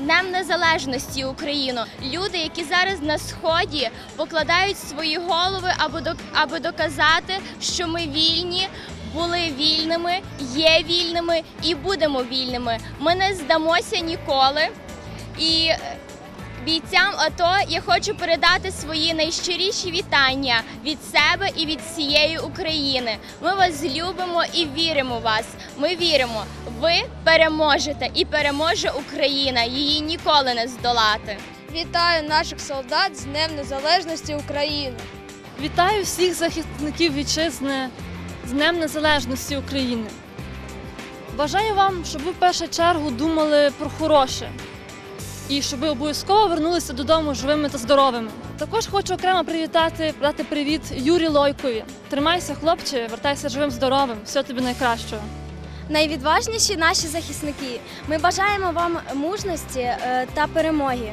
Днем Незалежності Україну. Люди, які зараз на сході покладають свої голови, аби до доказати, що ми вільні. Були вільними, є вільними і будемо вільними. Ми не здамося ніколи. І е, бійцям АТО я хочу передати свої найщиріші вітання від себе і від всієї України. Ми вас любимо і віримо в вас. Ми віримо, ви переможете і переможе Україна. Її ніколи не здолати. Вітаю наших солдат з Днем Незалежності України. Вітаю всіх захисників вітчизни з Днем Незалежності України. Бажаю вам, щоб ви в першу чергу думали про хороше і щоб ви обов'язково вернулися додому живими та здоровими. Також хочу окремо привітати, дати привіт Юрі Лойкові. Тримайся, хлопче, вертайся живим здоровим. Все тобі найкращого. Найвідважніші наші захисники. Ми бажаємо вам мужності е, та перемоги.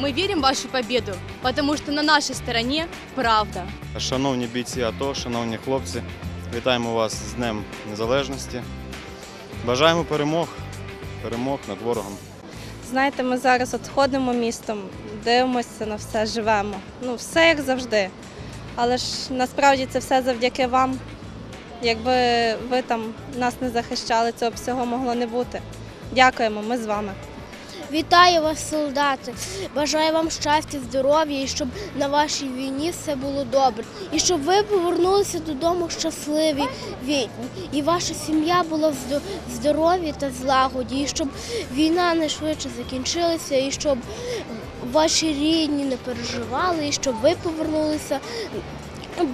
Мы верим в вашу победу, потому что на нашей стороне правда. Шановні бійці АТО, шановні хлопці, вітаємо вас з Днем Незалежності. Бажаємо перемог, перемог над ворогом. Знаєте, ми зараз от ходимо містом, дивимося на все, живемо. Ну, все як завжди. Але ж насправді це все завдяки вам. Якби ви там нас не захищали, цього всього могло не бути. Дякуємо, ми з вами. Вітаю вас, солдати! Бажаю вам щастя, здоров'я і щоб на вашій війні все було добре. І щоб ви повернулися додому щасливі вільні. І ваша сім'я була в здо- здоров'ї та злагоді, і щоб війна не швидше закінчилася, і щоб ваші рідні не переживали, і щоб ви повернулися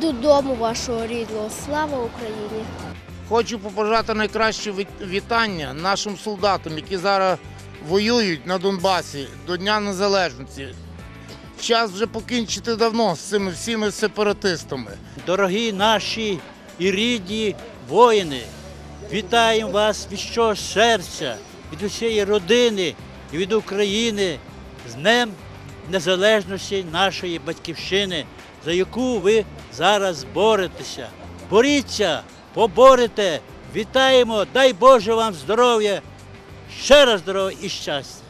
додому вашого рідного. Слава Україні! Хочу побажати найкраще вітання нашим солдатам, які зараз воюють на Донбасі до Дня Незалежності. Час вже покінчити давно з цими всіми сепаратистами. Дорогі наші і рідні воїни, вітаємо вас від щого серця, від усієї родини і від України з Днем Незалежності нашої батьківщини, за яку ви зараз боретеся. Боріться, поборете, вітаємо, дай Боже вам здоров'я, ще раз здоров'я і щастя.